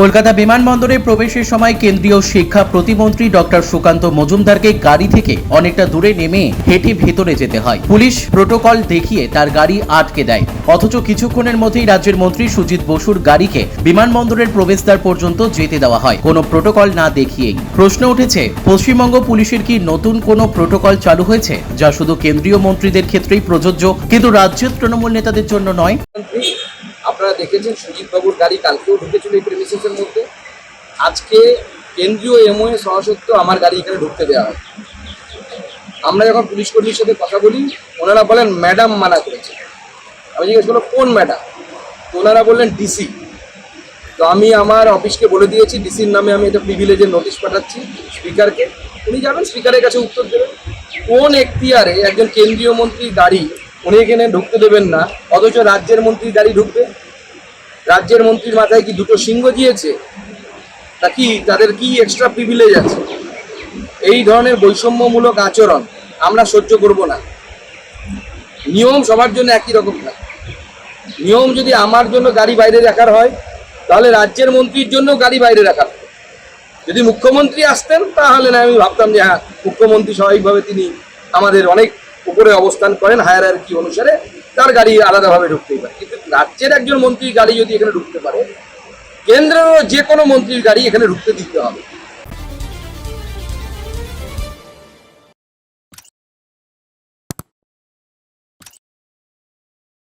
কলকাতা বিমানবন্দরে প্রবেশের সময় কেন্দ্রীয় শিক্ষা প্রতিমন্ত্রী ডক্টর সুকান্ত মজুমদারকে গাড়ি থেকে অনেকটা দূরে নেমে হেঁটে ভেতরে যেতে হয়। পুলিশ প্রোটোকল দেখিয়ে তার গাড়ি আটকে দেয়। অথচ কিছুক্ষণের মধ্যেই রাজ্যের মন্ত্রী সুজিত বসুর গাড়িকে বিমানবন্দরের প্রবেশদ্বার পর্যন্ত যেতে দেওয়া হয়। কোনো প্রোটোকল না দেখিয়েই। প্রশ্ন উঠেছে, পশ্চিমবঙ্গ পুলিশের কি নতুন কোনো প্রোটোকল চালু হয়েছে, যা শুধু কেন্দ্রীয় মন্ত্রীদের ক্ষেত্রেই প্রযোজ্য, কিন্তু রাজ্যের তৃণমূল নেতাদের জন্য নয়? দেখেছেন সুজিত বাবুর গাড়ি কালকেও ঢুকেছিল এই প্রেমিসেসের মধ্যে। আজকে কেন্দ্রীয় এমওএ সহসত্ব আমার গাড়ি এখানে ঢুকতে দেওয়া হয়। আমরা যখন পুলিশ কর্মীর সাথে কথা বলি, ওনারা বলেন, ম্যাডাম মানা করেছে। আমি জিজ্ঞেস করল কোন ম্যাডাম? তো ওনারা বললেন, ডিসি। তো আমি আমার অফিসকে বলে দিয়েছি, ডিসির নামে আমি এটা প্রিভিলেজের নোটিশ পাঠাচ্ছি স্পিকারকে। উনি যাবেন, স্পিকারের কাছে উত্তর দেবেন। কোন এখতিয়ারে একজন কেন্দ্রীয় মন্ত্রীর গাড়ি উনি এখানে ঢুকতে দেবেন না, অথচ রাজ্যের মন্ত্রীর গাড়ি ঢুকবে? রাজ্যের মন্ত্রীর মাথায় কি দুটো সিংহ দিয়েছে? তা কি তাদের কি এক্সট্রা প্রিভিলেজ আছে? এই ধরনের বৈষম্যমূলক আচরণ আমরা সহ্য করব না। নিয়ম সবার জন্য একই রকম থাকে নিয়ম যদি আমার জন্য গাড়ি বাইরে রাখার হয়, তাহলে রাজ্যের মন্ত্রীর জন্য গাড়ি বাইরে রাখার। যদি মুখ্যমন্ত্রী আসতেন, তাহলে না আমি ভাবতাম যে হ্যাঁ মুখ্যমন্ত্রী স্বাভাবিকভাবে তিনি আমাদের অনেক উপরে অবস্থান করেন হায়ার কি অনুসারে তার গাড়ি আলাদাভাবে ঢুকতেই পারে। কিন্তু রাজ্যের একজন মন্ত্রীর গাড়ি যদি এখানে ঢুকতে পারে, কেন্দ্রেরও যে কোনো মন্ত্রীর গাড়ি এখানে ঢুকতে দিতে হবে।